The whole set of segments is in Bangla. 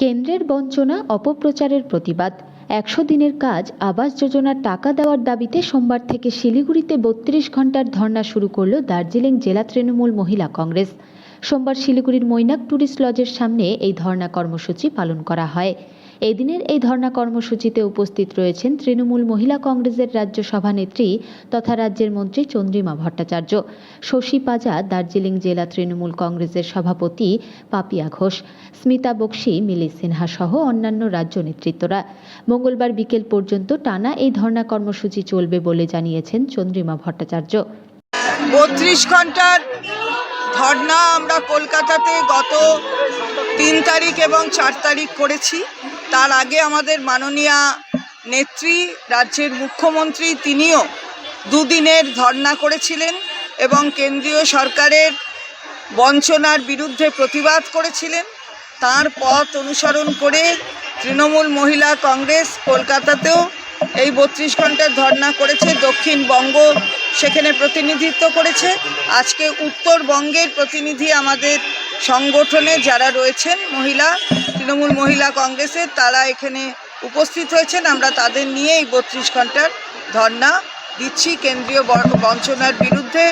কেন্দ্রের বঞ্চনা, অপপ্রচারের প্রতিবাদ। একশো দিনের কাজ, আবাস যোজনার টাকা দেওয়ার দাবিতে সোমবার থেকে শিলিগুড়িতে বত্রিশ ঘণ্টার ধর্না শুরু করল দার্জিলিং জেলা তৃণমূল মহিলা কংগ্রেস। সোমবার শিলিগুড়ির মৈনাক ট্যুরিস্ট লজের সামনে এই ধর্না কর্মসূচি পালন করা হয়। এদিনের এই ধর্ণা কর্মসূচিতে উপস্থিত রয়েছেন তৃণমূল মহিলা কংগ্রেসের রাজ্য সভানেত্রী তথা রাজ্যের মন্ত্রী চন্দ্রিমা ভট্টাচার্য। শশী পাজা, দার্জিলিং জেলা তৃণমূল কংগ্রেসের সভাপতি পাপিয়া ঘোষ, স্মিতা বক্সি, মিলি সিনহা সহ অন্যান্য রাজ্য নেতৃত্বরা। মঙ্গলবার বিকেল পর্যন্ত টানা এই ধর্ণা কর্মসূচি চলবে বলে জানিয়েছেন চন্দ্রিমা ভট্টাচার্য। বত্রিশ ঘণ্টার ধর্না আমরা কলকাতাতে গত তিন তারিখ এবং চার তারিখ করেছি। তার আগে আমাদের মাননীয়া নেত্রী, রাজ্যের মুখ্যমন্ত্রী তিনিও দুদিনের ধর্না করেছিলেন এবং কেন্দ্রীয় সরকারের বঞ্চনার বিরুদ্ধে প্রতিবাদ করেছিলেন। তার পথ অনুসরণ করে তৃণমূল মহিলা কংগ্রেস কলকাতাতেও এই বত্রিশ ঘণ্টার ধর্না করেছে। দক্ষিণবঙ্গ সেখানে প্রতিনিধিত্ব করেছে। আজকে উত্তরবঙ্গের প্রতিনিধি আমাদের সংগঠনে যারা রয়েছেন, মহিলা, তৃণমূল মহিলা কংগ্রেসের, তারা এখানে উপস্থিত হয়েছেন। আমরা তাদের নিয়ে এই বত্রিশ ঘণ্টার ধর্না দিচ্ছি কেন্দ্রীয় বঞ্চনার বিরুদ্ধে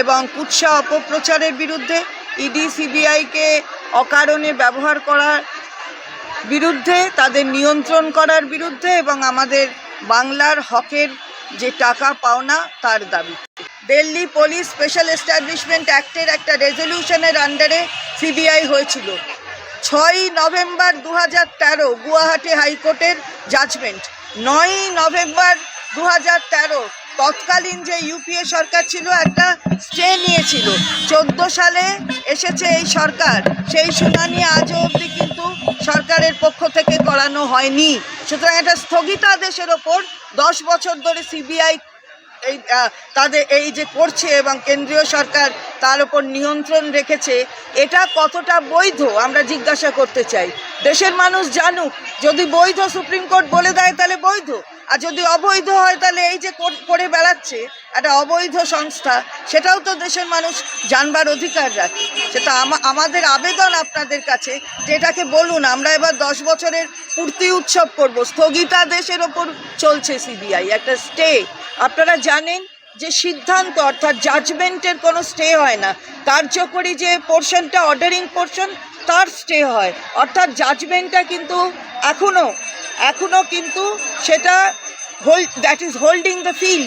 এবং কুৎসা অপপ্রচারের বিরুদ্ধে, ইডি সিবিআইকে অকারণে ব্যবহার করার বিরুদ্ধে, তাদের নিয়ন্ত্রণ করার বিরুদ্ধে এবং আমাদের বাংলার হকের যে টাকা পাওনা তার দাবি। দিল্লি পুলিশ স্পেশাল এস্টাবলিশমেন্ট অ্যাক্টের একটা রেজলিউশনের আন্ডারে সিবিআই হয়েছিল। ছয়ই নভেম্বর দু হাজার তেরো গুয়াহাটি হাইকোর্টের জাজমেন্ট। নয়ই নভেম্বর দু হাজার তেরো তৎকালীন যে ইউপিএ সরকার ছিল, একটা স্টে নিয়েছিল। চোদ্দ সালে এসেছে এই সরকার। সেই শুনানি আজও অবধি কিন্তু সরকারের পক্ষ থেকে করানো হয়নি। সুতরাং এটা স্থগিতাদেশের ওপর দশ বছর ধরে সিবিআই এই তাদের এই যে করছে এবং কেন্দ্রীয় সরকার তার ওপর নিয়ন্ত্রণ রেখেছে, এটা কতটা বৈধ আমরা জিজ্ঞাসা করতে চাই। দেশের মানুষ জানুক, যদি বৈধ সুপ্রিম কোর্ট বলে দেয় তাহলে বৈধ। আর যদি অবৈধ হয় তাহলে এই যে কোর- বেড়াচ্ছে একটা অবৈধ সংস্থা, সেটাও তো দেশের মানুষ জানবার অধিকার রাখে। সেটা আমা- আমাদের আবেদন আপনাদের কাছে যে এটাকে বলুন, আমরা এবার দশ বছরের পূর্তি উৎসব করব। স্থগিতাদেশের ওপর চলছে সিবিআই, একটা স্টে। আপনারা জানেন যে সিদ্ধান্ত, অর্থাৎ জাজমেন্টের কোনো স্টে হয় না। কার্যকরী যে পোর্শনটা অর্ডারিং পোর্শন তার স্টে হয়। অর্থাৎ জাজমেন্টটা কিন্তু এখনও এখনও কিন্তু সেটা hold that is holding the field